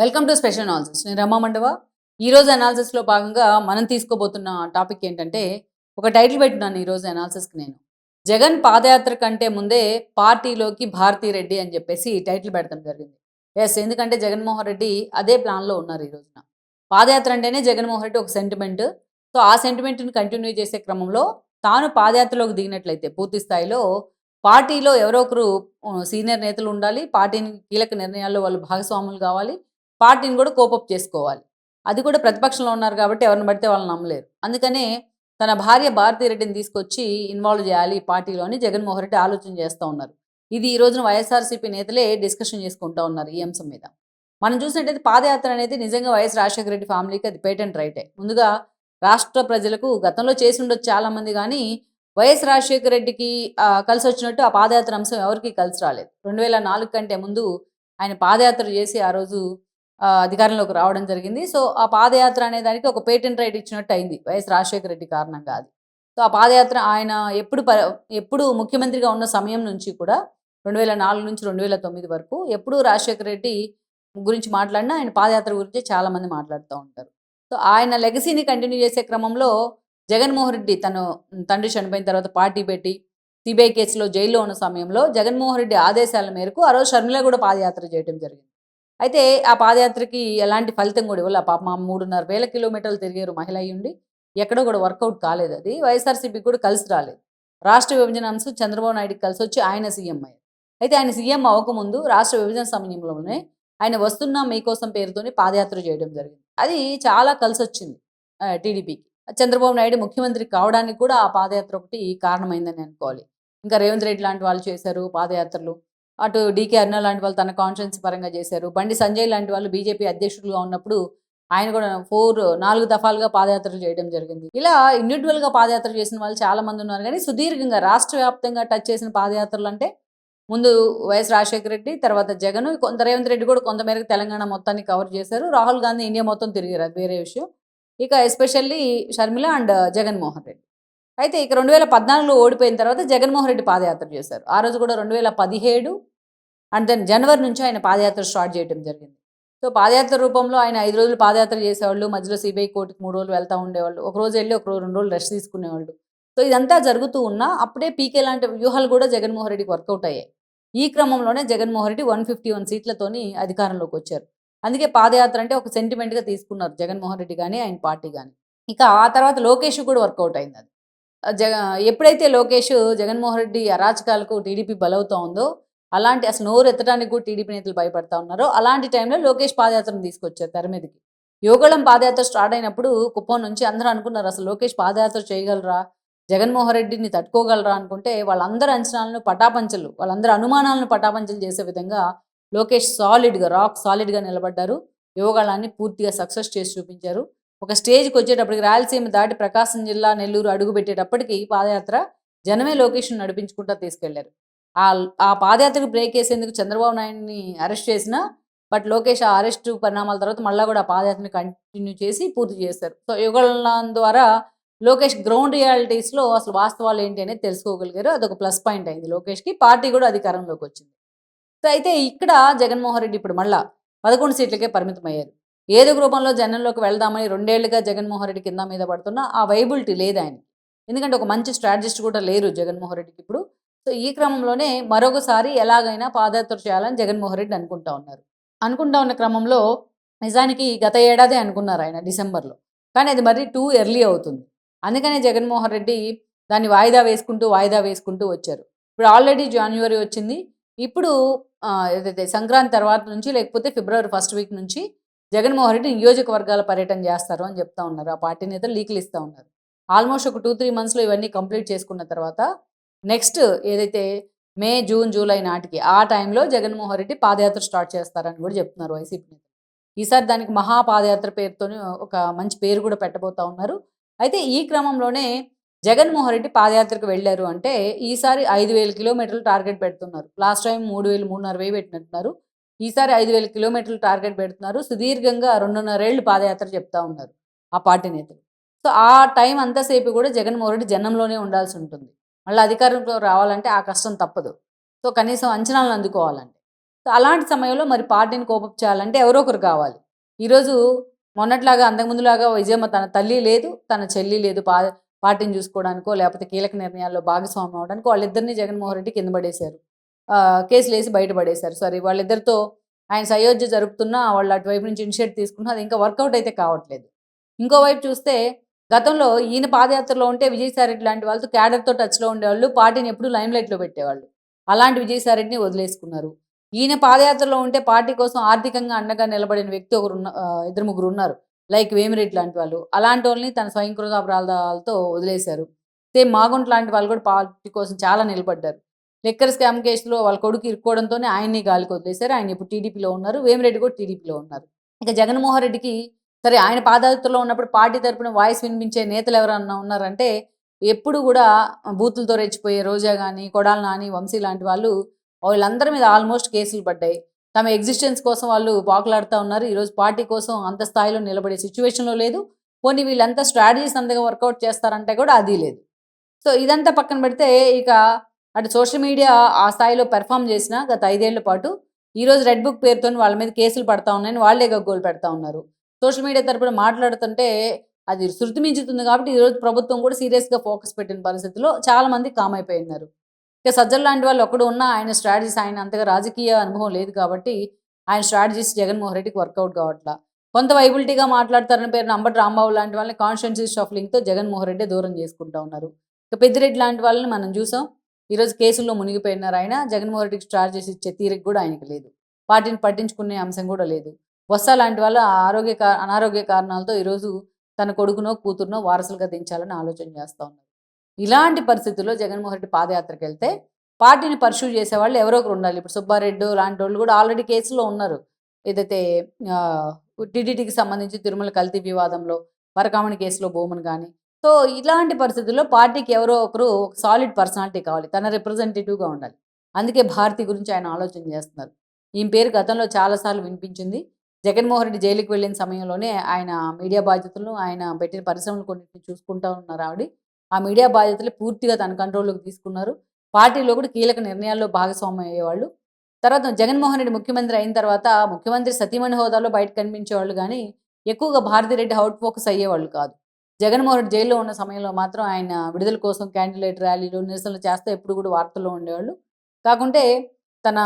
Welcome to special analysis నేను రమా మండవ. ఈరోజు అనాలిసిస్లో భాగంగా మనం తీసుకోబోతున్న టాపిక్ ఏంటంటే ఒక టైటిల్ పెట్టినాను ఈరోజు అనాలిసిస్కి నేను. జగన్ పాదయాత్ర కంటే ముందే పార్టీలోకి భారతీ రెడ్డి అని చెప్పేసి టైటిల్ పెడతాం జరిగింది. ఎస్ ఎందుకంటే జగన్మోహన్ రెడ్డి అదే ప్లాన్లో ఉన్నారు ఈ రోజున. పాదయాత్ర అంటేనే జగన్మోహన్ రెడ్డి ఒక సెంటిమెంట్ సో ఆ సెంటిమెంట్ని కంటిన్యూ చేసే క్రమంలో తాను పాదయాత్రలోకి దిగినట్లయితే పూర్తి స్థాయిలో పార్టీలో ఎవరో ఒకరు సీనియర్ నేతలు ఉండాలి పార్టీని కీలక నిర్ణయాల్లో వాళ్ళు భాగస్వాములు కావాలి పార్టీని కూడా కోపప్ చేసుకోవాలి. అది కూడా ప్రతిపక్షంలో ఉన్నారు కాబట్టి ఎవరిని పడితే వాళ్ళని నమ్మలేరు. అందుకనే తన భార్య భారతీరెడ్డిని తీసుకొచ్చి ఇన్వాల్వ్ చేయాలి పార్టీలో అని జగన్మోహన్ రెడ్డి ఆలోచన చేస్తూ ఉన్నారు. ఇది ఈ రోజున వైఎస్ఆర్సీపీ నేతలే డిస్కషన్ చేసుకుంటూ ఉన్నారు ఈ అంశం మీద. మనం చూసినట్టయితే పాదయాత్ర అనేది నిజంగా వైఎస్ రాజశేఖర రెడ్డి ఫ్యామిలీకి అది పేటెంట్ రైటే. ముందుగా రాష్ట్ర ప్రజలకు గతంలో చేసి ఉండొచ్చు చాలా మంది కానీ వైఎస్ రాజశేఖర రెడ్డికి కలిసి వచ్చినట్టు ఆ పాదయాత్ర అంశం ఎవరికి కలిసి రాలేదు. రెండు వేల నాలుగు కంటే ముందు ఆయన పాదయాత్ర చేసి ఆ రోజు అధికారంలోకి రావడం జరిగింది. సో ఆ పాదయాత్ర అనే దానికి ఒక పేటెంట్ రైట్ ఇచ్చినట్టు అయింది. వైఎస్ రాజశేఖర రెడ్డి కారణంగా అది. సో ఆ పాదయాత్ర ఆయన ఎప్పుడు ప ఎప్పుడు ముఖ్యమంత్రిగా ఉన్న సమయం నుంచి కూడా రెండు వేల నాలుగు నుంచి రెండు వేల తొమ్మిది వరకు ఎప్పుడు రాజశేఖర రెడ్డి గురించి మాట్లాడినా ఆయన పాదయాత్ర గురించి చాలా మంది మాట్లాడుతూ ఉంటారు. సో ఆయన లెగసీని కంటిన్యూ చేసే క్రమంలో జగన్మోహన్ రెడ్డి తను తండ్రి చనిపోయిన తర్వాత పార్టీ పెట్టి సిబిఐ కేసులో జైల్లో ఉన్న సమయంలో జగన్మోహన్ రెడ్డి ఆదేశాల మేరకు ఆ రోజు షర్మిల కూడా పాదయాత్ర చేయడం జరిగింది. అయితే ఆ పాదయాత్రకి ఎలాంటి ఫలితం కూడా ఇవ్వాలి. పాప మా మూడున్నర వేల కిలోమీటర్లు తిరిగారు మహిళ అయ్యుండి ఉండి ఎక్కడో కూడా వర్కౌట్ కాలేదు అది. వైఎస్ఆర్సీపీకి కూడా కలిసి రాలేదు. రాష్ట్ర విభజన అంశం చంద్రబాబు నాయుడుకి కలిసి వచ్చి ఆయన సీఎం అయ్యారు. అయితే ఆయన సీఎం అవ్వకముందు రాష్ట్ర విభజన సమయంలోనే ఆయన వస్తున్న మీకోసం పేరుతోని పాదయాత్ర చేయడం జరిగింది. అది చాలా కలిసి వచ్చింది టీడీపీకి. చంద్రబాబు నాయుడు ముఖ్యమంత్రి కావడానికి కూడా ఆ పాదయాత్ర ఒకటి కారణమైందని అనుకోవాలి. ఇంకా రేవంత్ రెడ్డి లాంటి వాళ్ళు చేశారు పాదయాత్రలు. అటు డీకే అర్ణ లాంటి వాళ్ళు తన కాన్ఫరెన్స్ పరంగా చేశారు. బండి సంజయ్ లాంటి వాళ్ళు బీజేపీ అధ్యక్షులుగా ఉన్నప్పుడు ఆయన కూడా ఫోర్ నాలుగు దఫాలుగా పాదయాత్రలు చేయడం జరిగింది. ఇలా ఇండివిజువల్గా పాదయాత్ర చేసిన వాళ్ళు చాలా మంది ఉన్నారు. కానీ సుదీర్ఘంగా రాష్ట్ర వ్యాప్తంగా టచ్ చేసిన పాదయాత్రలు అంటే ముందు వైఎస్ రాజశేఖర రెడ్డి తర్వాత జగన్ కొంత రేవంత్ రెడ్డి కూడా కొంతమేరకు తెలంగాణ మొత్తాన్ని కవర్ చేశారు. రాహుల్ గాంధీ ఇండియా మొత్తం తిరిగారు అది వేరే విషయం. ఇక ఎస్పెషల్లీ షర్మిల అండ్ జగన్మోహన్ రెడ్డి. అయితే ఇక రెండు వేల పద్నాలుగులో ఓడిపోయిన తర్వాత జగన్మోహన్ రెడ్డి పాదయాత్ర చేశారు. ఆ రోజు కూడా రెండు వేల పదిహేడు అండ్ దెన్ జనవరి నుంచి ఆయన పాదయాత్ర స్టార్ట్ చేయడం జరిగింది. సో పాదయాత్ర రూపంలో ఆయన ఐదు రోజులు పాదయాత్ర చేసేవాళ్ళు మధ్యలో సిబిఐ కోర్టుకి మూడు రోజులు వెళ్తూ ఉండేవాళ్ళు ఒక రోజు వెళ్ళి ఒక రోజు రెండు రోజులు రెస్ట్ తీసుకునేవాళ్ళు. సో ఇదంతా జరుగుతూ ఉన్నా అప్పుడే పీకే లాంటి వ్యూహాలు కూడా జగన్మోహన్ రెడ్డికి వర్కౌట్ అయ్యాయి. ఈ క్రమంలోనే Jaganmohan Reddy one fifty one సీట్లతోని అధికారంలోకి వచ్చారు. అందుకే పాదయాత్ర అంటే ఒక సెంటిమెంట్గా తీసుకున్నారు జగన్మోహన్ రెడ్డి కానీ ఆయన పార్టీ కానీ ఇక ఆ తర్వాత లోకేష్ కూడా వర్కౌట్ అయింది అది. జగ ఎప్పుడైతే లోకేష్ జగన్మోహన్ రెడ్డి అరాచకాలకు టీడీపీ బలవుతా ఉందో అలాంటి అసలు నోరు ఎత్తడానికి కూడా టీడీపీ నేతలు భయపడతా ఉన్నారో అలాంటి టైంలో లోకేష్ పాదయాత్రను తీసుకొచ్చారు తెర మీదకి యోగళం పాదయాత్ర స్టార్ట్ అయినప్పుడు కుప్పం నుంచి అందరూ అనుకున్నారు అసలు లోకేష్ పాదయాత్ర చేయగలరా? జగన్మోహన్ రెడ్డిని తట్టుకోగలరా? అనుకుంటే వాళ్ళందరి అంచనాలను పటాపంచలు వాళ్ళందరి అనుమానాలను పటాపంచలు చేసే విధంగా లోకేష్ సాలిడ్గా రాక్ సాలిడ్గా నిలబడ్డారు. యోగాళాన్ని పూర్తిగా సక్సెస్ చేసి చూపించారు. ఒక స్టేజ్కి వచ్చేటప్పటికి రాయలసీమ దాటి ప్రకాశం జిల్లా నెల్లూరు అడుగు పెట్టేటప్పటికి పాదయాత్ర జనమే లోకేష్ను నడిపించుకుంటూ తీసుకెళ్ళారు. ఆ ఆ పాదయాత్రకు బ్రేక్ వేసేందుకు చంద్రబాబు నాయుడిని అరెస్ట్ చేసిన బట్ లోకేష్ ఆ అరెస్ట్ పరిణామాల తర్వాత మళ్ళీ కూడా ఆ పాదయాత్రని కంటిన్యూ చేసి పూర్తి చేస్తారు. సో యుగళం ద్వారా లోకేష్ గ్రౌండ్ రియాలిటీస్లో అసలు వాస్తవాలు ఏంటి అనేది తెలుసుకోగలిగారు. అదొక ప్లస్ పాయింట్ అయింది లోకేష్కి. పార్టీ కూడా అధికారంలోకి వచ్చింది. సో అయితే ఇక్కడ జగన్మోహన్ రెడ్డి ఇప్పుడు మళ్ళా పదకొండు సీట్లకే పరిమితం అయ్యారు ఏదో రూపంలో జనంలోకి వెళ్దామని రెండేళ్ళుగా జగన్మోహన్ రెడ్డి కింద మీద పడుతున్నా ఆ వైబిలిటీ లేదు ఆయన ఎందుకంటే ఒక మంచి స్ట్రాటజిస్ట్ కూడా లేరు జగన్మోహన్ రెడ్డికి ఇప్పుడు. సో ఈ క్రమంలోనే మరొకసారి ఎలాగైనా పాదయాత్ర చేయాలని జగన్మోహన్ రెడ్డి అనుకుంటా ఉన్నారు. అనుకుంటా ఉన్న క్రమంలో నిజానికి గత ఏడాది అనుకున్నారు ఆయన డిసెంబర్లో. కానీ అది మరీ టూ ఎర్లీ అవుతుంది. అందుకనే జగన్మోహన్ రెడ్డి దాన్ని వాయిదా వేసుకుంటూ వాయిదా వేసుకుంటూ వచ్చారు. ఇప్పుడు ఆల్రెడీ జనవరి వచ్చింది. ఇప్పుడు ఏదైతే సంక్రాంతి తర్వాత నుంచి లేకపోతే ఫిబ్రవరి ఫస్ట్ వీక్ నుంచి జగన్మోహన్ రెడ్డి నియోజకవర్గాల పర్యటన చేస్తారు అని చెప్తా ఉన్నారు. ఆ పార్టీ నేతలు లీకులు ఇస్తూ ఉన్నారు. ఆల్మోస్ట్ ఒక టూ త్రీ మంత్స్లో ఇవన్నీ కంప్లీట్ చేసుకున్న తర్వాత నెక్స్ట్ ఏదైతే మే జూన్ జూలై నాటికి ఆ టైంలో జగన్మోహన్ రెడ్డి పాదయాత్ర స్టార్ట్ చేస్తారని కూడా చెప్తున్నారు వైసీపీ నేతలు. ఈసారి దానికి మహా పాదయాత్ర పేరుతోని ఒక మంచి పేరు కూడా పెట్టబోతా ఉన్నారు. అయితే ఈ క్రమంలోనే జగన్మోహన్ రెడ్డి పాదయాత్రకు వెళ్ళారు అంటే ఈసారి ఐదు వేల కిలోమీటర్లు టార్గెట్ పెడుతున్నారు. లాస్ట్ టైం మూడు వేలు మూడున్నర వేలు పెట్టినట్టున్నారు. ఈసారి ఐదు వేల కిలోమీటర్లు టార్గెట్ పెడుతున్నారు. సుదీర్ఘంగా రెండున్నరేళ్ళు పాదయాత్ర చెప్తా ఉన్నారు ఆ పార్టీ నేతలు. సో ఆ టైం అంతసేపు కూడా జగన్మోహన్ రెడ్డి జనంలోనే ఉండాల్సి ఉంటుంది. మళ్ళీ అధికారంలో రావాలంటే ఆ కష్టం తప్పదు. సో కనీసం అంచనాలను అందుకోవాలంటే. సో అలాంటి సమయంలో మరి పార్టీని కోపప్ చేయాలంటే ఎవరో ఒకరు కావాలి. ఈరోజు మొన్నట్లాగా అంతకుముందులాగా విజయమ్మ తన తల్లి లేదు తన చెల్లి లేదు పా పార్టీని చూసుకోవడానికో లేకపోతే కీలక నిర్ణయాల్లో భాగస్వామ్యం అవడానికో వాళ్ళిద్దరిని జగన్మోహన్ రెడ్డి కింద పడేశారు. ఆ, కేసులు వేసి బయటపడేశారు సారీ వాళ్ళిద్దరితో ఆయన సయోధ్య జరుపుతున్నా వాళ్ళు అటువైపు నుంచి ఇనిషియేట్ తీసుకున్నా అది ఇంకా వర్కౌట్ అయితే కావట్లేదు. ఇంకోవైపు చూస్తే గతంలో ఈయన పాదయాత్రలో ఉంటే విజయసాయిరెడ్డి లాంటి వాళ్ళతో క్యాడర్తో టచ్లో ఉండేవాళ్ళు పార్టీని ఎప్పుడు లైమ్లైట్లో పెట్టేవాళ్ళు. అలాంటి విజయసాయిరెడ్డిని వదిలేసుకున్నారు. ఈయన పాదయాత్రలో ఉంటే పార్టీ కోసం ఆర్థికంగా అండగా నిలబడిన వ్యక్తి ఒకరు ఉన్న ఇద్దరు ముగ్గురు ఉన్నారు. లైక్ వేమిరెడ్డి లాంటి వాళ్ళు. అలాంటి వాళ్ళని తన స్వయంకృత అపరాధాలతో వదిలేశారు. సేమ్ మాగుంట లాంటి వాళ్ళు కూడా పార్టీ కోసం చాలా నిలబడ్డారు. లెక్కర్ స్కామ్ కేసులో వాళ్ళ కొడుకు ఇరుక్కోవడంతోనే ఆయన్ని గాలికి వదిలేశారు. ఆయన ఇప్పుడు టీడీపీలో ఉన్నారు. వేమిరెడ్డి కూడా టీడీపీలో ఉన్నారు. ఇక జగన్మోహన్ రెడ్డికి సరే ఆయన పాదయాత్రలో ఉన్నప్పుడు పార్టీ తరపున వాయిస్ వినిపించే నేతలు ఎవరన్నా ఉన్నారంటే ఎప్పుడు కూడా బూతులతో రెచ్చిపోయే రోజా కానీ కొడాల నాని వంశీ లాంటి వాళ్ళు వాళ్ళందరి మీద ఆల్మోస్ట్ కేసులు పడ్డాయి. తమ ఎగ్జిస్టెన్స్ కోసం వాళ్ళు పాకులాడుతూ ఉన్నారు. ఈరోజు పార్టీ కోసం అంత స్థాయిలో నిలబడే సిచ్యువేషన్లో లేదు. పోనీ వీళ్ళంతా స్ట్రాటజీస్ అంతగా వర్కౌట్ చేస్తారంటే కూడా అది లేదు. సో ఇదంతా పక్కన పెడితే ఇక అటు సోషల్ మీడియా ఆ స్థాయిలో పెర్ఫామ్ చేసిన గత ఐదేళ్ళ పాటు ఈరోజు రెడ్ బుక్ పేరుతో వాళ్ళ మీద కేసులు పడతా ఉన్నాయని వాళ్ళే గగ్గోలు పెడతా ఉన్నారు. సోషల్ మీడియా తరపున మాట్లాడుతుంటే అది శృతి మించుతుంది కాబట్టి ఈరోజు ప్రభుత్వం కూడా సీరియస్గా ఫోకస్ పెట్టిన పరిస్థితిలో చాలా మంది కామ్ అయిపోయి ఉన్నారు ఇక సజ్జల్ లాంటి వాళ్ళు ఒక్కడు ఉన్నా ఆయన స్ట్రాటజీస్ ఆయన అంతగా రాజకీయ అనుభవం లేదు కాబట్టి ఆయన స్ట్రాటజీస్ జగన్మోహన్ రెడ్డికి వర్కౌట్ కావట్లా. కొంత వైబిలిటీగా మాట్లాడతారని పేరు అంబటి రాంబాబు లాంటి వాళ్ళని కాన్స్టిట్యున్సీ షఫలింగ్తో జగన్మోహన్ రెడ్డి దూరం చేసుకుంటా ఉన్నారు. ఇక పెద్దిరెడ్డి లాంటి వాళ్ళని మనం చూసాం. ఈరోజు కేసుల్లో మునిగిపోయినారు ఆయన. జగన్మోహన్ రెడ్డికి స్ట్రాటజీస్ ఇచ్చే తీరిక కూడా ఆయనకు లేదు. వాటిని పట్టించుకునే అంశం కూడా లేదు. బొత్స లాంటి వాళ్ళ ఆరోగ్య అనారోగ్య కారణాలతో ఈరోజు తన కొడుకునో కూతురునో వారసులుగా దించాలని ఆలోచన చేస్తూ ఉన్నారు. ఇలాంటి పరిస్థితుల్లో జగన్మోహన్ రెడ్డి పాదయాత్రకు వెళ్తే పార్టీని పర్సూ చేసే వాళ్ళు ఎవరో ఒకరు ఉండాలి. ఇప్పుడు సుబ్బారెడ్డి లాంటి వాళ్ళు కూడా ఆల్రెడీ కేసులో ఉన్నారు. ఏదైతే టీడీటీకి సంబంధించి తిరుమల కల్తీ వివాదంలో వరకామణి కేసులో భూమన్ కానీ సో ఇలాంటి పరిస్థితుల్లో పార్టీకి ఎవరో ఒకరు ఒక సాలిడ్ పర్సనాలిటీ కావాలి. తన రిప్రజెంటేటివ్గా ఉండాలి. అందుకే భారతి గురించి ఆయన ఆలోచన చేస్తున్నారు. ఈ పేరు గతంలో చాలాసార్లు వినిపించింది. జగన్మోహన్ రెడ్డి జైలుకి వెళ్ళిన సమయంలోనే ఆయన మీడియా బాధ్యతలను ఆయన పెట్టిన పరిశ్రమలు కొన్నింటిని చూసుకుంటా ఉన్నారు ఆవిడ. ఆ మీడియా బాధ్యతలు పూర్తిగా తన కంట్రోల్లోకి తీసుకున్నారు. పార్టీలో కూడా కీలక నిర్ణయాల్లో భాగస్వామ్యం అయ్యేవాళ్ళు. తర్వాత జగన్మోహన్ రెడ్డి ముఖ్యమంత్రి అయిన తర్వాత ముఖ్యమంత్రి సతీమణి హోదాలో బయట కనిపించేవాళ్ళు కానీ ఎక్కువగా భారతిరెడ్డి అవుట్ ఫోకస్ అయ్యేవాళ్ళు కాదు. జగన్మోహన్ రెడ్డి జైల్లో ఉన్న సమయంలో మాత్రం ఆయన విడుదల కోసం క్యాండిడేట్ ర్యాలీలు నిరసనలు చేస్తే ఎప్పుడు కూడా వార్తల్లో ఉండేవాళ్ళు. కాకుంటే తన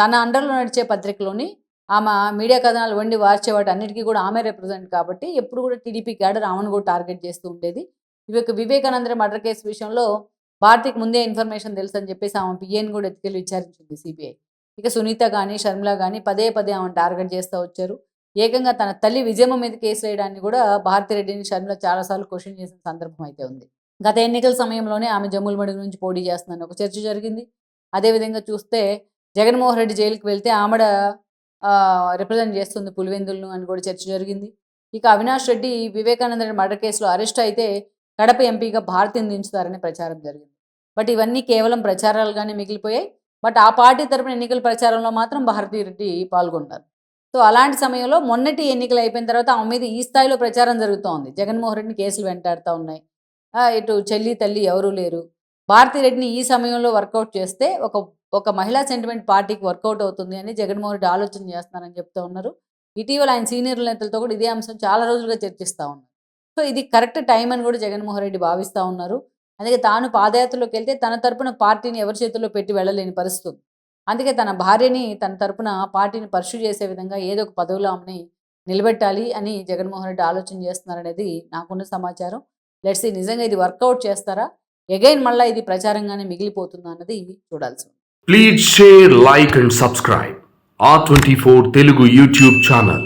తన అండర్లో నడిచే పత్రికలోని ఆమె మీడియా కథనాలు వండి వార్చే వాటి అన్నిటికీ కూడా ఆమె రిప్రజెంట్ కాబట్టి ఎప్పుడు కూడా టీడీపీ క్యాడర్ ఆమెను కూడా టార్గెట్ చేస్తూ ఉండేది. ఇవి వివేకానంద మర్డర్ కేసు విషయంలో భారతికి ముందే ఇన్ఫర్మేషన్ తెలుసు అని చెప్పేసి ఆమె పిఏని కూడా ఎత్తుకెళ్ళి విచారించింది సిబిఐ ఇక సునీత కానీ షర్మిల కానీ పదే పదే ఆమెను టార్గెట్ చేస్తూ వచ్చారు. ఏకంగా తన తల్లి విజయమ్మ మీద కేసు వేయడాన్ని కూడా భారతిరెడ్డిని షర్మిల చాలాసార్లు క్వశ్చన్ చేసిన సందర్భం అయితే ఉంది. గత ఎన్నికల సమయంలోనే ఆమె జమ్ముల మడుగు నుంచి పోటీ చేస్తుందని ఒక చర్చ జరిగింది. అదేవిధంగా చూస్తే జగన్మోహన్ రెడ్డి జైలుకి వెళ్తే ఆమెడ రిప్రజెంట్ చేస్తుంది పులివెందులను అని కూడా చర్చ జరిగింది. ఇక అవినాష్ రెడ్డి వివేకానంద రెడ్డి మర్డర్ కేసులో అరెస్ట్ అయితే కడప ఎంపీగా భారతిని దించుతారని ప్రచారం జరిగింది. బట్ ఇవన్నీ కేవలం ప్రచారాలుగానే మిగిలిపోయాయి. బట్ ఆ పార్టీ తరపున ఎన్నికల ప్రచారంలో మాత్రం భారతీ రెడ్డి పాల్గొంటారు. సో అలాంటి సమయంలో మొన్నటి ఎన్నికలు అయిపోయిన తర్వాత ఆమె మీద ఈ స్థాయిలో ప్రచారం జరుగుతోంది. జగన్మోహన్ రెడ్డిని కేసులు వెంటాడుతూ ఉన్నాయి. ఇటు చెల్లి తల్లి ఎవరూ లేరు. భారతీ రెడ్డిని ఈ సమయంలో వర్కౌట్ చేస్తే ఒక ఒక మహిళా సెంటిమెంట్ పార్టీకి వర్కౌట్ అవుతుంది అని జగన్మోహన్ రెడ్డి ఆలోచన చేస్తున్నారని చెప్తూ ఉన్నారు. ఇటీవల ఆయన సీనియర్ నేతలతో కూడా ఇదే అంశం చాలా రోజులుగా చర్చిస్తూ ఉన్నారు. సో ఇది కరెక్ట్ టైం అని కూడా జగన్మోహన్ రెడ్డి భావిస్తూ ఉన్నారు. అందుకే తాను పాదయాత్రలోకి వెళ్తే తన తరపున పార్టీని ఎవరి చేతుల్లో పెట్టి వెళ్ళలేని పరిస్థితి. అందుకే తన భార్యని తన తరపున పార్టీని పర్సూ చేసే విధంగా ఏదో ఒక పదవిలో ఆమెని నిలబెట్టాలి అని జగన్మోహన్ రెడ్డి ఆలోచన చేస్తున్నారనేది నాకున్న సమాచారం. లెట్స్ ఈ నిజంగా ఇది వర్కౌట్ చేస్తారా? ఎగైన్ మళ్ళీ ఇది ప్రచారంగానే మిగిలిపోతుందా అన్నది చూడాల్సి please share like and subscribe ఆ twenty four Telugu YouTube channel